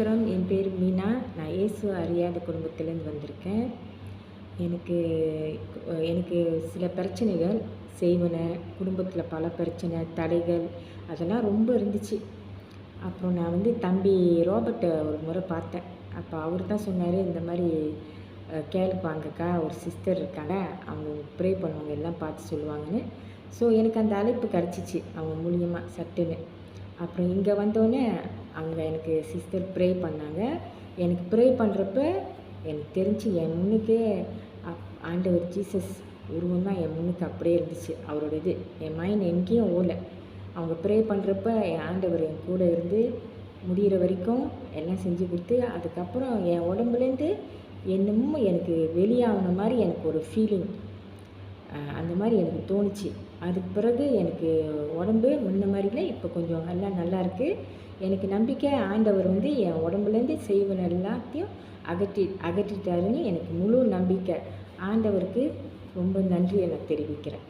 ஸ்தோத்திரம் என் பேர் மீனா. நான் இயேசு அறியாத குடும்பத்திலேருந்து வந்திருக்கேன். எனக்கு எனக்கு சில பிரச்சனைகள் செய்வன குடும்பத்தில் பல பிரச்சனை தடைகள் அதெல்லாம் ரொம்ப இருந்துச்சு. அப்புறம் நான் வந்து தம்பி ரோபர்ட்டை ஒரு முறை பார்த்தேன். அப்போ அவர் தான் சொன்னார் இந்த மாதிரி கேளுப்பாங்கக்கா ஒரு சிஸ்டர் இருக்காங்க. அவங்க ப்ரே பண்ணுவாங்க எல்லாம் பார்த்து சொல்லுவாங்கன்னு. ஸோ எனக்கு அந்த அழைப்பு கிடச்சிச்சு அவங்க மூலியமாக சட்டுன்னு. அப்புறம் இங்கே வந்தோடனே அங்கே எனக்கு சிஸ்டர் ப்ரே பண்ணாங்க. எனக்கு ப்ரே பண்ணுறப்ப எனக்கு தெரிஞ்சு என் முன்னுக்கே அப்- ஆண்டவர் ஜீசஸ் உருவம் தான் என் முன்னுக்கு அப்படியே இருந்துச்சு அவரோட இது. என் மைண்ட் எங்கேயும் ஓடல. அவங்க ப்ரே பண்ணுறப்ப என் ஆண்டவர் என் கூட இருந்து முடிகிற வரைக்கும் எல்லாம் செஞ்சு கொடுத்து அதுக்கப்புறம் என் உடம்புலேருந்து என்னமோ எனக்கு வெளியாகின மாதிரி எனக்கு ஒரு ஃபீலிங் அந்த மாதிரி எனக்கு தோணுச்சு. அதுக்கு பிறகு எனக்கு உடம்பு முன்ன மாதிரில இப்போ கொஞ்சம் நல்லா நல்லா இருக்குது எனக்கு நம்பிக்கை. ஆண்டவர் வந்து என் உடம்புலேருந்து செய்வன எல்லாத்தையும் அகற்றி அகற்றிட்டாருன்னு எனக்கு முழு நம்பிக்கை. ஆண்டவருக்கு ரொம்ப நன்றியை நான் தெரிவிக்கிறேன்.